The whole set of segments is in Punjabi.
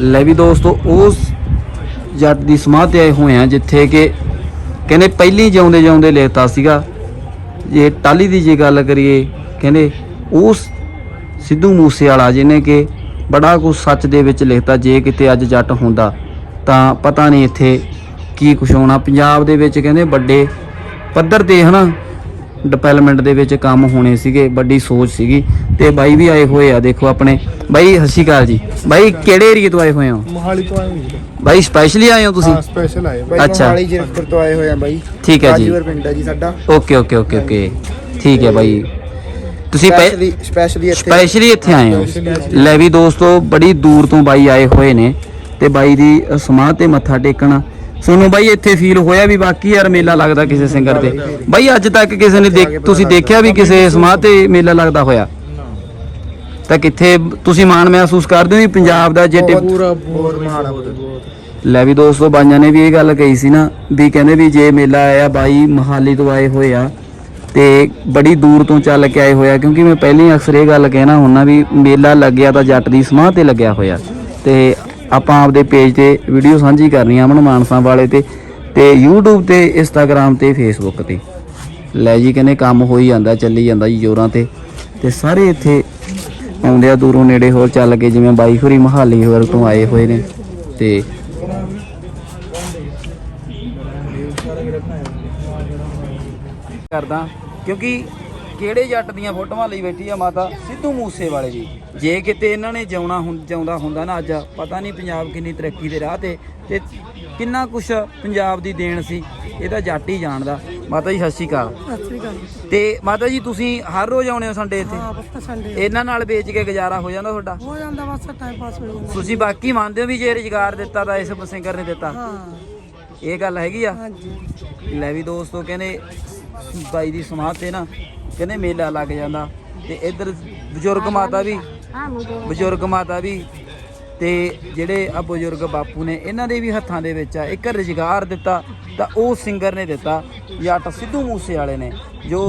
ਲੈ ਵੀ ਦੋਸਤੋ, ਉਸ ਜੱਟ ਦੀ ਸਮਾਧ ਤੇ ਆਏ ਹੋਏ ਆ ਜਿੱਥੇ ਕਿ ਕਹਿੰਦੇ ਪਹਿਲੀ ਜਿਉਂਦੇ ਜਿਉਂਦੇ ਲਿਖਤਾ ਸੀਗਾ। ਜੇ ਟਾਲੀ ਦੀ ਜੇ ਗੱਲ ਕਰੀਏ, ਕਹਿੰਦੇ ਉਸ ਸਿੱਧੂ ਮੂਸੇ ਵਾਲਾ ਜਿਹਨੇ ਕਿ ਬੜਾ ਕੁਝ ਸੱਚ ਦੇ ਵਿੱਚ ਲਿਖਤਾ, ਜੇ ਕਿਤੇ ਅੱਜ ਜੱਟ ਹੁੰਦਾ, ਤਾਂ ਪਤਾ ਨਹੀਂ ਇੱਥੇ ਕੀ ਕੁਛ ਹੋਣਾ। ਪੰਜਾਬ ਦੇ ਵਿੱਚ ਕਹਿੰਦੇ ਵੱਡੇ ਪੱਧਰ ਤੇ ਹਨਾ ਡਿਵੈਲਪਮੈਂਟ ਦੇ ਵਿੱਚ ਕੰਮ ਹੋਣੇ ਸੀਗੇ ਵੱਡੀ ਸੋਚ ਸੀਗੀ ਤੇ ਬਾਈ ਵੀ ਆਏ ਹੋਏ ਆ ਦੇਖੋ ਆਪਣੇ। ਬਾਈ ਅਕਾਲ ਜੀ। ਬਾਈ ਕਿਹੜੇ ਏਰੀਏ ਤੋਂ ਆਏ ਹੋਏ ਹੋ? ਮੋਹਾਲੀ ਤੋਂ ਆਏ ਹੋਏ ਬਾਈ ਸਪੈਸ਼ਲੀ ਆਏ ਹੋ ਤੁਸੀਂ? ਹਾਂ ਸਪੈਸ਼ਲ ਆਏ ਬਾਈ। ਅੱਛਾ। ਮੋਹਾਲੀ ਜੀਰਕਪੁਰ ਤੋਂ ਆਏ ਹੋਏ ਆ ਬਾਈ। ਠੀਕ ਹੈ ਜੀ। ਰਾਜੂਵਰ ਪਿੰਡ ਹੈ ਜੀ ਸਾਡਾ। Okay okay okay okay. ਠੀਕ ਹੈ ਬਾਈ। ਤੁਸੀਂ ਸਪੈਸ਼ਲੀ ਸਪੈਸ਼ਲੀ ਇੱਥੇ ਸਪੈਸ਼ਲੀ ਇੱਥੇ ਆਏ ਹੋ? ਲੈ ਵੀ ਦੋਸਤੋ ਬੜੀ ਦੂਰ ਤੋਂ ਬਾਈ ਆਏ ਹੋਏ ਨੇ ਤੇ ਬਾਈ ਦੀ ਅ, ਸਮਾਧ ਤੇ ਮੱਥਾ ਟੇਕਣਾ ਸੋਨੂੰ ਬਾਈ ਇੱਥੇ ਫੀਲ ਹੋਇਆ ਵੀ ਬਾਕੀ ਯਾਰ ਮੇਲਾ ਲੱਗਦਾ ਕਿਸੇ ਸਿੰਗਰ ਤੇ। ਬਾਈ ਅੱਜ ਤੱਕ ਕਿਸੇ ਨੇ ਦੇਖ ਤੁਸੀਂ ਦੇਖਿਆ ਵੀ ਕਿਸੇ ਸਮਾਧ ਤੇ ਮੇਲਾ ਲੱਗਦਾ ਹੋਇਆ? ਤਾਂ ਕਿੱਥੇ ਤੁਸੀਂ ਮਾਣ ਮਹਿਸੂਸ ਕਰਦੇ ਹੋ ਵੀ ਪੰਜਾਬ ਦਾ ਜੇ ਪੂਰਾ ਬਹੁਤ ਮਾਣ ਲੈ ਵੀ ਦੋਸਤੋ ਬਾਈਆਂ ਨੇ ਵੀ ਇਹ ਗੱਲ ਕਹੀ ਸੀ ਨਾ ਵੀ ਕਹਿੰਦੇ ਵੀ ਜੇ ਮੇਲਾ ਆਇਆ ਬਾਈ ਮਹਾਲੀ ਤੋਂ ਆਏ ਹੋਏ ਆ ਤੇ ਬੜੀ ਦੂਰ ਤੋਂ ਚੱਲ ਕੇ ਆਏ ਹੋਇਆ ਕਿਉਂਕਿ ਮੈਂ ਪਹਿਲਾਂ ਹੀ ਅਕਸਰ ਇਹ ਗੱਲ ਕਹਿਣਾ ਹੁੰਨਾ ਵੀ ਮੇਲਾ ਲੱਗਿਆ ਤਾਂ ਜੱਟ ਦੀ ਸਮਾਧ ਤੇ ਲੱਗਿਆ ਹੋਇਆ। ਤੇ ਆਪਾਂ ਆਪਦੇ ਪੇਜ ਤੇ ਵੀਡੀਓ ਸਾਂਝੀ ਕਰਨੀ ਆ ਅਮਨ ਮਾਨਸਾ ਵਾਲੇ ਤੇ ਤੇ YouTube ਤੇ, Instagram ਤੇ, Facebook ਤੇ। ਲੈ ਜੀ ਕਹਿੰਦੇ ਕੰਮ ਹੋਈ ਜਾਂਦਾ, ਚੱਲੀ ਜਾਂਦਾ ਜੀ ਜੋਰਾਂ ਤੇ। ਤੇ ਸਾਰੇ ਇੱਥੇ ਆਉਂਦੇ ਆ, ਦੂਰੋਂ ਨੇੜੇ ਹੋਰ ਚੱਲ ਕੇ, ਜਿਵੇਂ ਬਾਈ ਹੋਰੀ ਮਹਾਲੀ ਹੋਰ ਤੋਂ ਆਏ ਹੋਏ ਨੇ। ਤੇ ਕਰਦਾ, ਕਿਉਂਕਿ ਕਿਹੜੇ ਜੱਟ ਦੀਆਂ ਫੋਟੋਆਂ ਲਈ ਬੈਠੀ ਆ ਮਾਤਾ ਸਿੱਧੂ ਮੂਸੇ ਵਾਲੇ ਦੀ ਜੇ ਕਿਤੇ ਇਹਨਾਂ ਨੇ ਜਿਉਣਾ ਹੁੰ- ਜਿਉਂਦਾ ਹੁੰਦਾ ਨਾ ਅੱਜ ਪਤਾ ਨਹੀਂ ਪੰਜਾਬ ਕਿੰਨੀ ਤਰੱਕੀ ਦੇ ਰਾਹ ਤੇ ਤੇ ਕਿੰਨਾ ਕੁਛ ਪੰਜਾਬ ਦੀ ਦੇਣ ਸੀ ਇਹ ਤਾਂ ਜੱਟ ਹੀ ਜਾਣਦਾ। ਮਾਤਾ ਜੀ ਸਤਿ ਸ਼੍ਰੀ ਅਕਾਲ। ਸਤਿ ਸ੍ਰੀ ਅਕਾਲ ਤੇ ਮਾਤਾ ਜੀ ਤੁਸੀਂ ਹਰ ਰੋਜ਼ ਆਉਣੇ ਹੋ ਸੰਡੇ ਇੱਥੇ? ਹਾਂ ਬਸ ਸੰਡੇ ਇਹਨਾਂ ਨਾਲ ਵੇਚ ਕੇ ਗੁਜ਼ਾਰਾ ਹੋ ਜਾਂਦਾ ਤੁਹਾਡਾ? ਹੋ ਜਾਂਦਾ ਬਸ ਟਾਈਮ ਪਾਸ ਹੋ ਜਾਂਦਾ। ਤੁਸੀਂ ਬਾਕੀ ਮੰਨਦੇ ਹੋ ਵੀ ਜੇ ਰੁਜ਼ਗਾਰ ਦਿੱਤਾ ਤਾਂ ਇਸ ਸਿੰਗਰ ਨੇ ਦਿੱਤਾ? ਹਾਂ। ਇਹ ਗੱਲ ਹੈਗੀ ਆ? ਹਾਂਜੀ। ਲੈ ਵੀ ਦੋਸਤੋ ਕਹਿੰਦੇ ਬਾਈ ਦੀ ਸਮਾਧ ਤੇ ਨਾ ਕਹਿੰਦੇ ਮੇਲਾ ਲੱਗ ਜਾਂਦਾ ਤੇ ਇੱਧਰ ਬਜ਼ੁਰਗ ਮਾਤਾ ਵੀ ਬਜ਼ੁਰਗ। ਮਾਤਾ ਵੀ ਤੇ ਜਿਹੜੇ ਆ ਬਜ਼ੁਰਗ ਬਾਪੂ ਨੇ ਇਹਨਾਂ ਦੇ ਵੀ ਹੱਥਾਂ ਦੇ ਵਿੱਚ ਆ ਇੱਕ ਰੁਜ਼ਗਾਰ ਦਿੱਤਾ ਤਾਂ ਉਹ ਸਿੰਗਰ ਨੇ ਦਿੱਤਾ ਜੱਟ ਸਿੱਧੂ ਮੂਸੇ ਵਾਲੇ ਨੇ ਜੋ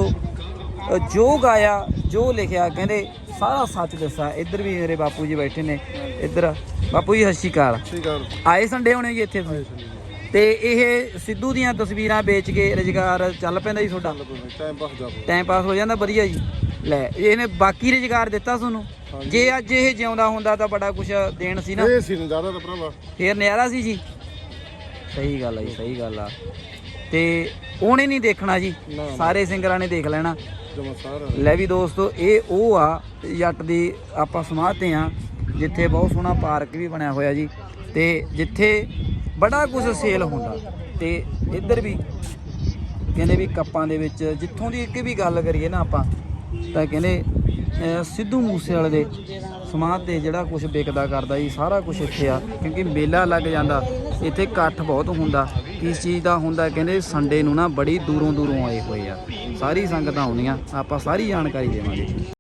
ਜੋ ਗਾਇਆ ਜੋ ਲਿਖਿਆ ਕਹਿੰਦੇ ਸਾਰਾ ਸੱਚ ਦੱਸਿਆ। ਇੱਧਰ ਵੀ ਮੇਰੇ ਬਾਪੂ ਜੀ ਬੈਠੇ ਨੇ ਇੱਧਰ ਬਾਪੂ ਜੀ ਸਤਿ ਸ਼੍ਰੀ ਅਕਾਲ। ਆਏ ਸੰਡੇ ਹੋਣੇ ਜੀ ਇੱਥੇ? ਤੁਸੀਂ ਤੇ ਇਹ ਸਿੱਧੂ ਦੀਆਂ ਤਸਵੀਰਾਂ ਵੇਚ ਕੇ ਰੁਜ਼ਗਾਰ ਚੱਲ ਪੈਂਦਾ ਜੀ ਤੁਹਾਡਾ? ਟਾਈਮ ਪਾਸ ਜਾ ਟਾਈਮ ਪਾਸ ਹੋ ਜਾਂਦਾ ਵਧੀਆ ਜੀ। ਲੈ ਇਹਨੇ ਬਾਕੀ ਰੁਜ਼ਗਾਰ ਦਿੱਤਾ ਤੁਹਾਨੂੰ? ਜੇ ਅੱਜ ਇਹ ਜਿਉਂਦਾ ਹੁੰਦਾ ਤਾਂ ਬੜਾ ਕੁਝ ਦੇਣ ਸੀ ਨਾ? ਇਹ ਸੀ ਨਜ਼ਾਰਾ ਤਾਂ ਭਰਾਵਾ। ਫੇਰ ਨਿਆਰਾ ਸੀ ਜੀ? ਸਹੀ ਗੱਲ ਆ ਜੀ ਸਹੀ ਗੱਲ ਆ। ਤੇ ਉਹਨੇ ਨਹੀਂ ਦੇਖਣਾ ਜੀ। ਸਾਰੇ ਸਿੰਗਰਾਂ ਨੇ ਦੇਖ ਲੈਣਾ। ਲੈ ਵੀ ਦੋਸਤੋ ਇਹ ਉਹ ਆ ਜੱਟ ਦੀ ਆਪਾਂ ਸਮਾਧ ਤੇ ਆ ਜਿੱਥੇ ਬਹੁਤ ਸੋਹਣਾ ਪਾਰਕ ਵੀ ਬਣਿਆ ਹੋਇਆ ਜੀ। ਤੇ ਜਿੱਥੇ ਬੜਾ ਕੁਝ ਸੇਲ ਹੁੰਦਾ। ਤੇ ਇੱਧਰ ਵੀ ਕਹਿੰਦੇ ਵੀ ਕੱਪਾਂ ਦੇ ਵਿੱਚ, ਜਿੱਥੋਂ ਦੀ ਇੱਕ ਵੀ ਗੱਲ ਕਰੀਏ ਨਾ ਆਪਾਂ, ਤਾਂ ਕਹਿੰਦੇ ਸਿੱਧੂ ਮੂਸੇਵਾਲੇ ਦੇ ਸਮਾਧ ਤੇ ਜਿਹੜਾ ਕੁਝ ਵਿਕਦਾ ਕਰਦਾ ਜੀ, ਸਾਰਾ ਕੁਝ ਇੱਥੇ ਆ। ਕਿਉਂਕਿ ਮੇਲਾ ਲੱਗ ਜਾਂਦਾ, ਇੱਥੇ ਇਕੱਠ ਬਹੁਤ ਹੁੰਦਾ। ਕਿਸ ਚੀਜ਼ ਦਾ ਹੁੰਦਾ, ਕਹਿੰਦੇ ਸੰਡੇ ਨੂੰ ਨਾ ਬੜੀ ਦੂਰੋਂ ਦੂਰੋਂ ਆਏ ਹੋਏ ਆ। ਸਾਰੀ ਸੰਗਤਾਂ ਆਉਂਦੀਆਂ, ਆਪਾਂ ਸਾਰੀ ਜਾਣਕਾਰੀ ਦੇਵਾਂਗੇ।